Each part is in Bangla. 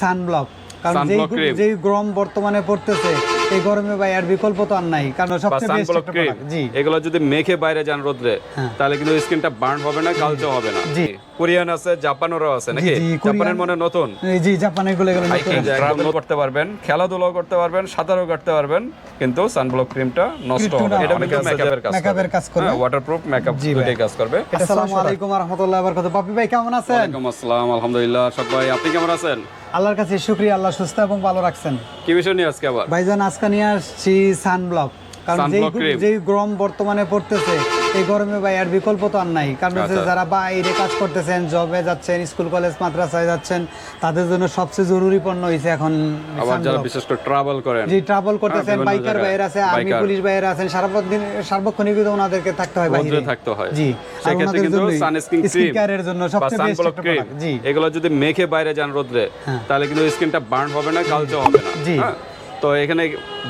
সানব্লক কারণ যেই গরম বর্তমানে পড়তেছে এই গরমে ভাই আর বিকল্প তো আর নাই কারণ সবচেয়ে বেস্ট একটা product। জি। এগুলো যদি মেখে বাইরে যান রোদ্রে হ্যাঁ। তাহলে কিন্তু স্কিনটা বার্ন হবে না কালচে হবে না। জি। কোরিয়ান আছে জাপানেরও আছে নাকি? জাপানের মনে নতুন? জি জাপানেরগুলো এগুলো নতুন। করতে পারবেন খেলাধুলাও করতে পারবেন সাঁতারও কাটতে পারবেন কিন্তু সানব্লক ক্রিমটা নষ্ট হবে এটা মেকআপের কাজ makeup-এর কাজ করবে। ওয়াটারপ্রুফ মেকআপ দুটোই কাজ করবে। আসসালামু আলাইকুম রহমতুল্লাহ বারকাত বাপি ভাই কেমন আছেন? ওয়ালাইকুম আসসালাম আলহামদুলিল্লাহ সবাই আপনি কেমন আছেন? আল্লাহর কাছে শুক্রিয়া আল্লাহ সুস্থ এবং ভালো রাখছেন। কি বিষয় নিয়ে আজকে আবার? ভাইজান আজকে নিয়ে আসছি সানব্লক। কারণ যেই যেই গরম বর্তমানে পড়তেছে এই গরমে ভাই আর বিকল্প তো আর নাই কারণ হচ্ছে আচ্ছা। যারা বাইরে কাজ করতেছেন জবে যাচ্ছেন স্কুল কলেজ মাদ্রাসায় যাচ্ছেন তাদের জন্য সবচেয়ে জরুরি পণ্য হয়েছে এখন আবার যারা বিশেষ করে ট্রাভেল করেন যে ট্রাভেল করতেছেন বাইকার জায়গায়। বাইরে আছে আর্মি পুলিশ বাইরে আছেন সারাদিন সার্বক্ষণিক ওনাদেরকে থাকতে হয় বাইরে থাকতে হয় জি সেক্ষেত্রে কিন্তু সানস্ক্রিন স্কিন ক্রিম জন্য সবচেয়ে বেস্ট product। জি এগুলো যদি মেখে বাইরে যান রোদ্রে হ্যাঁ। তাহলে কিন্তু স্কিনটা বার্ন হবে না কালচে হবে না জি। তো এখানে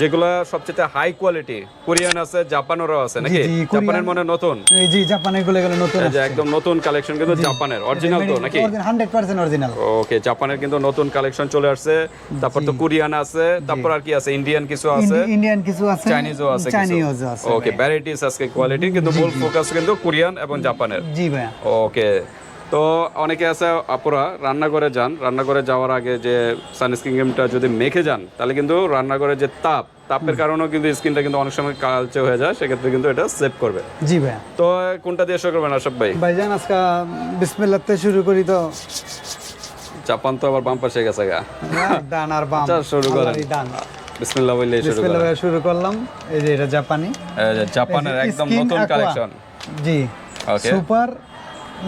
যেগুলো সবচেয়ে হাই কোয়ালিটি কোরিয়ান আছে জাপানেরও আছে নাকি? জাপানের মনে নতুন? জি জাপানেরগুলো এগুলো নতুন যে একদম নতুন কালেকশন কিন্তু জাপানের অরিজিনাল তো নাকি? হান্ড্রেড পার্সেন্ট অরিজিনাল ওকে জাপানের কিন্তু নতুন কালেকশন চলে আসছে। তারপর তো কোরিয়ান আছে তারপর আর কি আছে ইন্ডিয়ান কিছু আছে ইন্ডিয়ান কিছু আছে চাইনিজও আছে চাইনিজও আছে ওকে ভ্যারাইটিস আজকে কোয়ালিটি কিন্তু মূল ফোকাস কিন্তু কোরিয়ান এবং জাপানের জি ভাইয়া। ওকে তো অনেকে আছে আপুরা রান্নাঘরে যান। রান্নাঘরে যাওয়ার আগে যে সানস্ক্রিন ক্রিমটা যদি মেখে যান তাহলে কিন্তু রান্নাঘরে যে তাপ তাপের কারণেও কিন্তু স্কিনটা কিন্তু অনেক সময় কালচে হয়ে যায় সেক্ষেত্রে কিন্তু এটা সেভ করবে। জি ভাইয়া। তো কোনটা দিয়ে শুরু করবেন আশাফ ভাই? ভাইজান আজকে বিসমিল্লাতে শুরু করি তো। জাপান তো আবার বাম পাশে গেছে গা। ডান আর বাম। আচ্ছা, শুরু করেন। ডান। বিসমিল্লাহ বললেই শুরু করলাম বিসমিল্লাহ শুরু করলাম। এই যে এটা জাপানি। এই যে জাপানের একদম নতুন কালেকশন জি। Okay super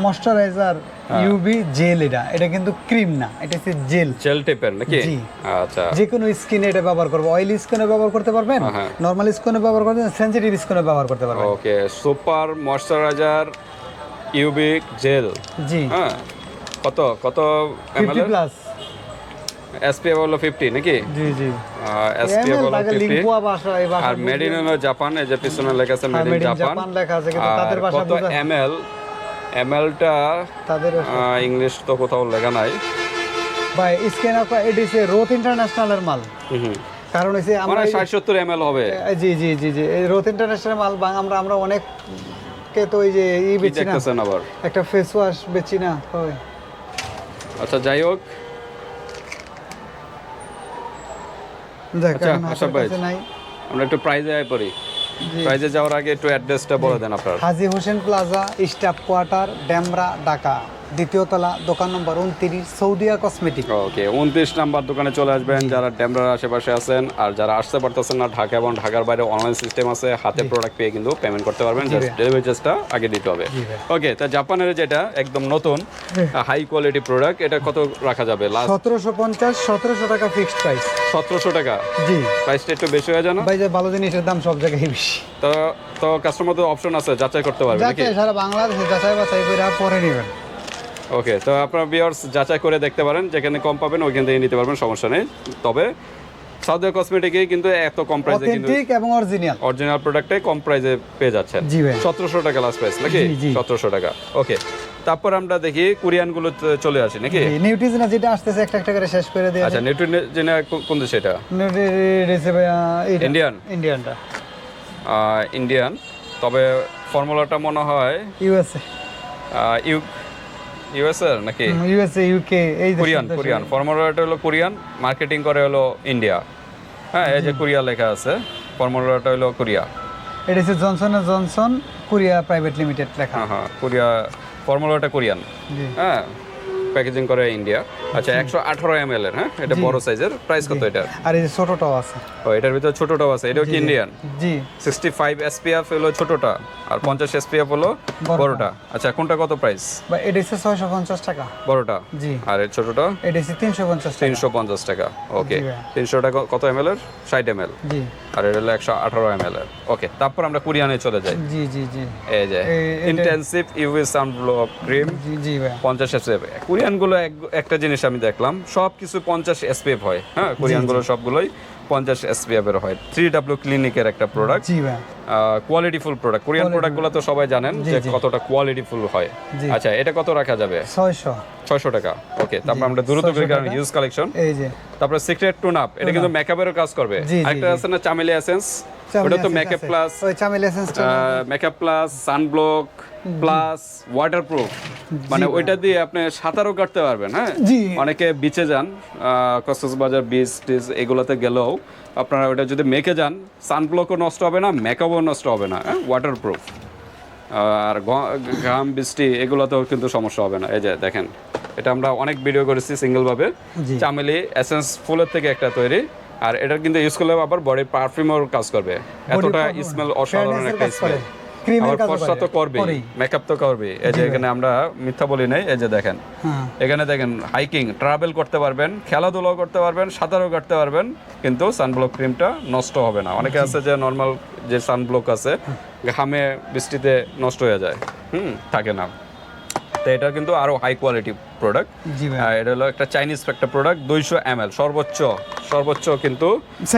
moisturiser. UV gel এটা। এটা কিন্তু ক্রিম না এটা হচ্ছে জেল জেল টেপের নাকি? জি। আচ্ছা। যে কোনো স্কিনে এটা ব্যবহার করব। অয়েল স্কিনে ব্যবহার করতে পারবেন হ্যাঁ। স্কিনে ব্যবহার করতে সেনসিটিভ স্কিনে ব্যবহার করতে পারবেন। ওকে সুপার ময়শ্চারাইজার ইউবিক জেল জি। হ্যাঁ কত কত এমএল প্লাস এসপিএফ হলো 50 নাকি? জি জি। এসপিএফ হলো 50 ভাষা এই ভাষা আর মেড ইন জাপান এই যে পিছনে লেখা আছে মেড ইন জাপান লেখা আছে কিন্তু তাদের ভাষা কত এমএল এমএলটা তাদের ইংলিশ তো কোথাও লেখা নাই। ভাই স্ক্যান এটি রোথ ইন্টারন্যাশনালের মাল। কারণ হচ্ছে আমরা মানে 60 70 এমএল হবে। জি জি জি জি। রোথ ইন্টারন্যাশনাল মাল বাং আমরা আমরা অনেক কে তো ওই যে ই বেচি না। আবার? একটা ফেস ওয়াশ বেচি না ওই আচ্ছা যাই হোক। দেখ আচ্ছা, ভাই। আমরা একটু প্রাইজে আয় পড়ি। প্রাইজে যাওয়ার আগে একটু অ্যাড্রেসটা বলে দেন আপনার। Haji Hossain plaza staff quarter Demra Dhaka. দ্বিতীয় তলা দোকান নম্বর উনত্রিশ সৌদিয়া কসমেটিক ওকে উনত্রিশ নাম্বার দোকানে চলে আসবেন যারা ড্যামরার আশেপাশে আছেন আর যারা আসতে পারতেছেন না ঢাকা এবং ঢাকার বাইরে অনলাইন সিস্টেম আছে হাতে প্রোডাক্ট পেয়ে কিন্তু পেমেন্ট করতে পারবেন ডেলিভারি চার্জটা আগে দিতে হবে। ওকে তা জাপানের যেটা একদম নতুন হাই কোয়ালিটি প্রোডাক্ট এটা কত রাখা যাবে? লাস্ট সতেরোশো পঞ্চাশ সতেরোশো টাকা ফিক্সড প্রাইস সতেরোশো টাকা? জি। প্রাইসটা একটু বেশি হয়ে যায় না? ভাই যে ভালো জিনিসের দাম সব জায়গায় বেশি। তো তো কাস্টমার তো অপশন আছে যাচাই করতে পারবে নাকি? যাচাই সারা বাংলাদেশে যাচাই বাছাই করে পরে নেবেন। ওকে তো আপনার বিয়ার্স যাচাই করে দেখতে পারেন যেখানে কম পাবেন ওইখান থেকে নিতে পারবেন সমস্যা নেই। তবে সাউদি কসমেটিকে কিন্তু এত কম প্রাইসে কিন্তু অথেন্টিক এবং অরিজিনাল অরিজিনাল প্রোডাক্টে কম প্রাইসে পেয়ে যাচ্ছেন। জি ভাই। টাকা লাস্ট প্রাইস নাকি? জি, জি। সতেরোশো টাকা। ওকে তারপর আমরা দেখি কোরিয়ানগুলো চলে আসি নাকি? নিউট্রিজনা যেটা আসতেছে একটা একটা করে শেষ করে দিয়ে আচ্ছা নিউট্রিজেনা কোন দেশ এটা? ইন্ডিয়ান ইন্ডিয়ান ইন্ডিয়ানটা ইন্ডিয়ান তবে ফর্মুলাটা মনে হয় ইউএসএ ইউ ইউএসএর নাকি? ইউএসএ ইউকে এই কোরিয়ান কোরিয়ান ফর্মুলাটা হলো কোরিয়ান মার্কেটিং করে হলো ইন্ডিয়া হ্যাঁ এই যে কোরিয়া লেখা আছে ফর্মুলাটা হলো কোরিয়া এটা হচ্ছে Johnson Johnson Korea private limited লেখা। হ্যাঁ কোরিয়া ফর্মুলাটা কোরিয়ান হ্যাঁ প্যাকেজিং করে ইন্ডিয়া আচ্ছা একশো আঠারো এম এর হ্যাঁ? এটা বড় সাইজের। প্রাইস কত এটা আর এই ছোটটাও আছে। ও এটার ভিতরে ছোটটাও আছে। এটাও কি ইন্ডিয়ান জি। সিক্সটি ফাইভ এসপিএফ হলো ছোটটা আর পঞ্চাশ এসপিএফ হলো বড়টা। আচ্ছা কোনটা কত প্রাইস এটা হচ্ছে ছয়শো পঞ্চাশ টাকা। বড়টা? জি। আর এর ছোটটা? এটা হচ্ছে তিনশো পঞ্চাশ টাকা। তিনশো পঞ্চাস টাকা ওকে। তিনশো টাকা কত এম এর? ষাট এম এল জি। আর এটা হলো একশো আঠারো এম এল এর। ওকে তারপর আমরা কুরিয়ানে চলে যাই। জি জি জি। এই যে ইন্টেন্সিভ ইউভি সানব্লক ক্রিম জি জি ভাই। পঞ্চাশ এসপিএফ কোরিয়ানগুলো এক- একটা জিনিস আমি দেখলাম সব কিছু পঞ্চাশ এসপিএফ হয়। হ্যাঁ কুরিয়ানগুলো সবগুলোই পঞ্চাশ এসপিএফ এর হয়। থ্রি ডাব্লিউ ক্লিনিকের একটা প্রোডাক্ট জি ভাই। কোয়ালিটিফুল প্রোডাক্ট কোরিয়ান প্রোডাক্টগুলো তো সবাই জানেন যে। কতটা কোয়ালিটিফুল হয়। আচ্ছা এটা কত রাখা যাবে? ছয়শো। ছয়শো টাকা। ওকে তারপর আমরা দ্রুত 600 করি হিউজ কালেকশন এই যে। তারপরে সিক্রেট টুন আপ এটা কিন্তু মেকআপের কাজ করবে। আরেকটা আছে না চামেলি এসেন্স ওটা তো makeup plus makeup plus sunblock plus waterproof মানে ওইটা দিয়ে আপনি সাঁতারও কাটতে পারবেন হ্যাঁ? অনেকে বিচে যান কক্সবাজার বিচ টিচ এগুলোতে গেলেও আপনারা ওটা যদি মেখে যান সানব্লকও নষ্ট হবে না মেকআপও নষ্ট হবে না হ্যাঁ? ওয়াটারপ্রুফ আর ঘাম বৃষ্টি এগুলোতেও কিন্তু সমস্যা হবে না। এই যে দেখেন এটা আমরা অনেক ভিডিও করেছি সিঙ্গেলভাবে। চামেলি এসেন্স ফুলের থেকে একটা তৈরি। আর এটা কিন্তু ইউজ করলে আবার বডি পারফিউমের কাজ করবে। এতটা স্মেল অসাধারণ একটা স্মেল ফর্সা করে, তো করবে মেকআপ তো করবে এই যে এখানে আমরা মিথ্যা বলি নাই এই যে দেখেন। হ্যাঁ। এখানে দেখেন হাইকিং ট্রাভেল করতে পারবেন খেলাধুলাও করতে পারবেন সাঁতারও কাটতে পারবেন কিন্তু সানব্লক ক্রিমটা নষ্ট হবে না। অনেকে আছে যে নর্মাল যে সানব্লক আছে ঘামে বৃষ্টিতে নষ্ট হয়ে যায়। হুম থাকে না। তো এটা কিন্তু আরও হাই কোয়ালিটি প্রোডাক্ট জি ভাই। এটা হলো একটা চাইনিজ একটা প্রোডাক্ট দুইশো এম সর্বোচ্চ সর্বোচ্চ কিন্তু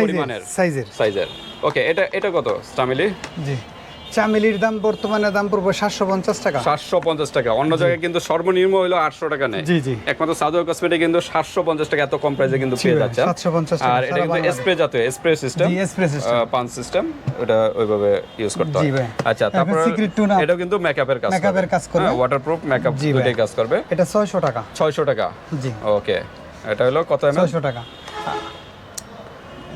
পরিমাণের। সাইজের সাইজের ওকে এটা এটা কত স্টামিলি জি। চামেলির দাম বর্তমানে দাম পড়বে সাতশো পঞ্চাশ টাকা। সাতশো পঞ্চাশ টাকা। অন্য জায়গায় কিন্তু সর্বনিম্ন হলো আটশো টাকা নেয়। জি জি। একমাত্র সাদর কসমেটিক কিন্তু সাতশো পঞ্চাশ টাকা এত কম প্রাইসে কিন্তু পেয়ে যাচ্ছে। সাতশো পঞ্চাশ টাকা আর এটা কিন্তু স্প্রে জাতীয় স্প্রে সিস্টেম স্প্রে সিস্টেম পান সিস্টেম ওটা ওইভাবে ইউজ করতে হয়। আচ্ছা তারপর। এটাও কিন্তু মেকআপের কাজ এর কাজ করবে। ওয়াটারপ্রুফ মেকআপ দুটোই কাজ করবে। এটা ছয়শো টাকা। ছয়শো টাকা। জি। ওকে এটা হলো কত এম ছয়শো টাকা।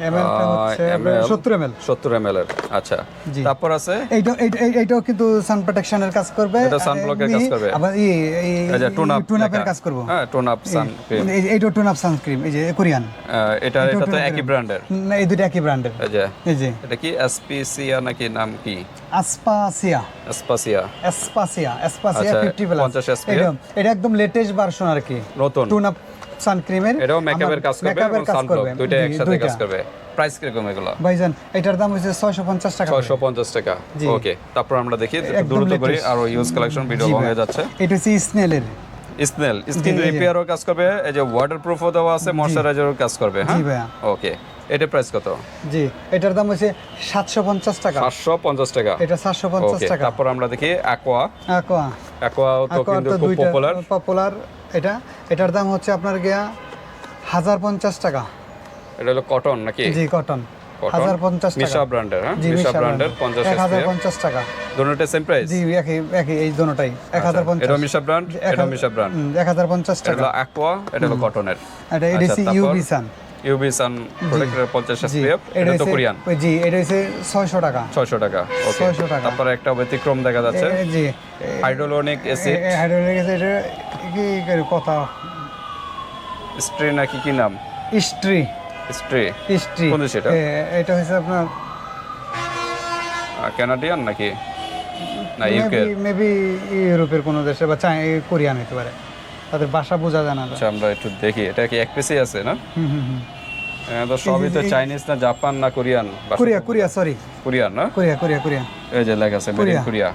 এমএল হচ্ছে ML সত্তর এমএল সত্তর এম এর আচ্ছা। তারপর আছে? এইটা এই- এই- এইটাও কিন্তু সান প্রোটেকশনের কাজ করবে। এটা sun block কাজ করবে। আবার এই এই টোন আপ টুন আপের কাজ করব। হ্যাঁ টোন আপ সান এই- এইটাও টুন আপ সানস্ক্রিন এই যে কোরিয়ান। এটা এটা তো একই। ব্র্যান্ডের না এই দুটো একই ব্র্যান্ডের এই এই যে। এটা কি এসপিসিয়া নাকি নাম কি? আসপাসিয়া আচ্ছা, 50 প্লাস 50 এটা এটা একদম লেটেস্ট ভার্সন আর কি। নতুন। টুন আপ সানক্রিমের এটাও মেকআপের কাজ করবে এবং সানব্লক দুইটা একসাথে কাজ করবে। প্রাইস কীরকম এগুলো? ভাইজান এটার দাম হচ্ছে ছয়শো পঞ্চাশ টাকা ছয়শো পঞ্চাশ টাকা। ওকে তারপর আমরা দেখি দ্রুত করি। আর ইউজ কালেকশন ভিডিও লং হয়ে যাচ্ছে। এটা হচ্ছে স্নেলের স্নেল জি, জি। কাজ করবে এই যে ওয়াটারপ্রুফও দেওয়া আছে ময়শ্চারাইজারও কাজ করবে হ্যাঁ? ওকে এটা প্রাইস কত? জি এটার দাম হচ্ছে সাতশো পঞ্চাশ টাকা। সাতশো পঞ্চাশ টাকা। এটা সাতশো পঞ্চাশ ওকে টাকা। তারপর আমরা দেখি অ্যাকোয়া আকোয়া অ্যাকোয়াও তো কিন্তু খুব দুইটা পপুলার পপুলার এটা। এটার দাম হচ্ছে আপনার গিয়া হাজার পঞ্চাশ টাকা। এটা হলো কটন নাকি? জি কটন হাজার পঞ্চাশ মিশা ব্র্যান্ডের হ্যাঁ? মিশা ব্র্যান্ডের। পঞ্চাশ এক হাজার পঞ্চাশ টাকা। দুটোটা সেম প্রাইস জি একই একই এই দোনোটাই এক হাজার পঞ্চাশ এটা মিশা ব্র্যান্ড এটা মিশা ব্র্যান্ড। এক হাজার পঞ্চাশ টাকা। অ্যাকোয়া এটা হলো কটনের এটা এটা আচ্ছা? UV sun UV sun SPF এটা তো কোরিয়ান। জি এটা টাকা। ছয়শো টাকা ওকে। 600 টাকা। তারপরে একটা ব্যতিক্রম দেখা যাচ্ছে। জি। হাইড্রোলোনিক অ্যাসিড অ্যাসিড কি কথা? স্ট্রি নাকি কি নাম? স্ট্রি। স্ট্রি। স্ট্রি। কোন দেশ এটা? এটা হচ্ছে আপনার কানাডিয়ান নাকি? না ইউকে। মেবি ইউরোপের কোনো দেশে বা চাই কোরিয়ান হতে পারে। তাদের ভাষা বোঝা যায় না আচ্ছা আমরা একটু দেখি। এটা কি এক পিসই আছে না? হুম হুম হুম। তো সবই তো চাইনিজ না জাপান না Korean Korea Korea sorry Korean না? কোরিয়া কোরিয়া কোরিয়া এই যে লেখা আছে মেড কোরিয়া।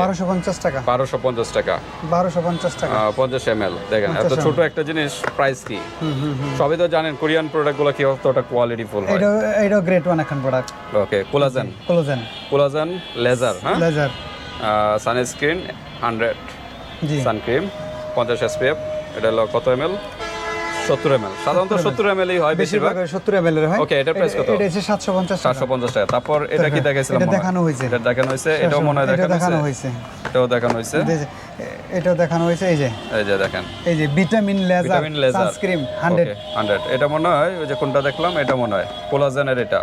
বারোশো পঞ্চাশ টাকা। বারোশো পঞ্চাশ টাকা। বারোশো পঞ্চাশ টাকা। পঞ্চাশ এম এল দেখেন এত ছোট একটা জিনিস প্রাইস কি? হুম হুম হুম। সবই তো জানেন কোরিয়ান প্রোডাক্টগুলো কি অতটা কোয়ালিটি ফুল হয়? এটা এটাও গ্রেট ওয়ান এখন product okay collagen collagen collagen laser হ্যাঁ? লেজার সানস্ক্রিন হান্ড্রেড জি। সানক্রিম পঞ্চাশ এসপিএফ এটা হলো কত এম এল সত্তর এম এল সাধারণত সত্তর এম এলই হয় বেশিরভাগ। সত্তর এম এর হয়। এটা প্রাইস কত? এটা হচ্ছে সাতশো পঞ্চাশ সাতশো পঞ্চাশ টাকা। তারপর এটা কি দেখাইছিলাম মনে হয়? দেখানো হয়েছে। এটা দেখানো হয়েছে এটাও মনে হয় দেখানো হয়েছে। এটাও দেখানো হয়েছে। এটাও দেখানো হয়েছে এই যে। এই যে দেখেন। এই যে vitamin laser vitamin laser. Sunscreen hundred. Hundred. এটা মনে হয় ওই যে কোনটা দেখলাম এটা মনে হয় কোলাজেনের এটা।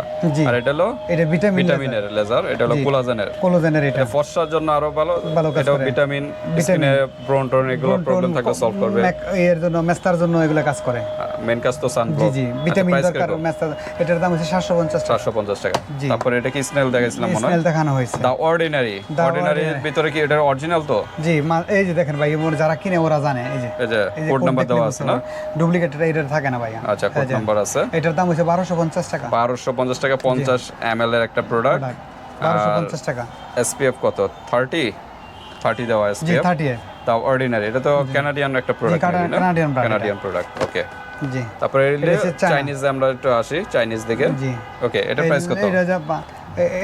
আর এটা হলো এটা ভিটামিন ভিটামিনের লেজার এটা হলো কোলাজেনের। কোলোজেনের এটা এটা। ফর্সার জন্য আরও ভালো করে। ভিটামিন স্কিনে ব্রন টন এগুলো প্রবলেম থাকলে সলভ করবে। এর জন্য মেস্তার জন্য এগুলো কাজ করে। মেন কাজ তো জি জি ভিটামিন দরকার মেস্তার। এটার দাম হচ্ছে সাতশো পঞ্চাশ টাকা। তারপরে এটা কি স্নেল দেখাইছিলাম মনে হয়? স্মেল দেখানো হয়েছে। দা অর্ডিনারি The অর্ডিনারির ভিতরে কি এটা অরিজিনাল তো? জি এই যে দেখেন ভাই ওর যারা কিনে ওরা জানে। এই যে এই যে কোড নাম্বার দেওয়া আছে না? ডুপ্লিকেট এটা থাকে না ভাই। আচ্ছা কোড নাম্বার আছে। এটার দাম হচ্ছে বারোশো পঞ্চাশ টাকা। বারোশো পঞ্চাশ টাকা পঞ্চাশ এম এর একটা প্রোডাক্ট বারোশো পঞ্চাশ টাকা। এসপিএফ কত? থার্টি থার্টি দেওয়া জি এসপিএফ থার্টি তাও অর্ডিনারি এটা তো কানাডিয়ান একটা product Canadian Canadian product okay জি। তারপরে চাইনিজ আমরা একটু আসি চাইনিজ দিকে। জি। ওকে এটা প্রাইস কত? এটা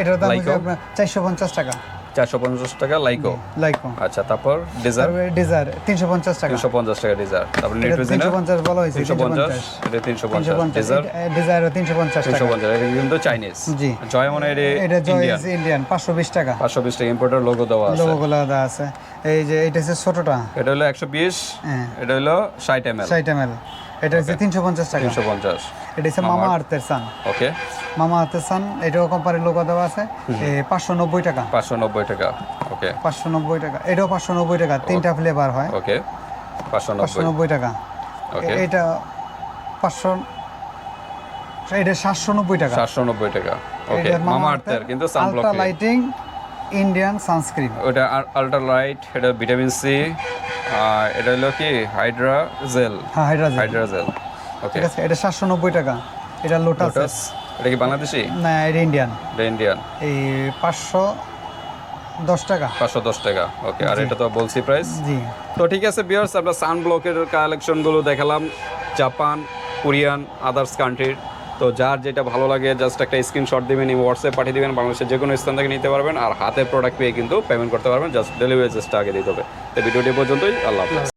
এটার দাম হচ্ছে লাইকো? আপনার চারশো পঞ্চাশ টাকা। চারশো পঞ্চাশ টাকা লাইকো। লাইকো। আচ্ছা তারপর ডিজার ডিজার তিনশো পঞ্চাশ টাকা। তিনশো পঞ্চাশ টাকা ডিজার তারপর এটা তিনশো পঞ্চাশ বলা হয়েছে তিনশো পঞ্চাশ? এটা তিনশো পঞ্চাশ। ডিজার ডিজার তিনশো পঞ্চাশ তিনশো পঞ্চাশ এটা কিন্তু চাইনিজ জি। জয় মনে এটা জয় ইন্ডিয়ান পাঁচশো বিশ টাকা। পাঁচশো বিশ টাকা ইম্পোর্টার লোগো দেওয়া আছে। লোকগুলো দেওয়া আছে। এই যে এটা হচ্ছে ছোটটা। এটা হলো একশো বিশ হ্যাঁ। এটা হলো ষাট এম এল। ষাট এম এল। এটা হচ্ছে তিনশো পঞ্চাশ টাকা। তিনশো পঞ্চাশ। এটা হচ্ছে মামা আর্থের সান ওকে মামা আর্থের সান এটাও কোম্পানির লোক দেওয়া আছে। পাঁচশো নব্বই টাকা। পাঁচশো নব্বই টাকা। ওকে পাঁচশো নব্বই টাকা। এটাও পাঁচশো নব্বই টাকা। তিনটা ফ্লেভার হয়। ওকে পাঁচশো নব্বই। টাকা। ওকে এটা পাঁচশো এটা সাতশো নব্বই টাকা। সাতশো নব্বই টাকা। ওকে মামা আর্থের কিন্তু সানব্লক লাইটিং ইন্ডিয়ান সানস্ক্রিন ওটা আল্ট্রা লাইট এটা ভিটামিন সি এটা হলো কি? হাইড্রা জেল হ্যাঁ হাইড্রা জেল ওকে ঠিক আছে এটা সাতশো নব্বই টাকা। এটা লোটাস এটা কি বাংলাদেশি? না এটা ইন্ডিয়ান এটা ইন্ডিয়ান এই পাঁচশো দশ টাকা। পাঁচশো দশ টাকা। ওকে আর এটা তো বলছি প্রাইস জি। তো ঠিক আছে বিয়ার্স আমরা সানব্লকের কালেকশনগুলো দেখালাম। জাপান কোরিয়ান আদার্স কান্ট্রির তো যার যেটা ভালো লাগে জাস্ট একটা স্ক্রিনশট দেবেন দিবেন হোয়াটসঅ্যাপ পাঠিয়ে দেবেন, বাংলাদেশের যে কোনো স্থান থেকে নিতে পারবেন। আর হাতের প্রোডাক্ট পেয়ে কিন্তু পেমেন্ট করতে পারবেন জাস্ট ডেলিভারি চার্জটা আগে দিতে হবে। তো ভিডিওটি পর্যন্তই, আল্লাহ হাফেজ।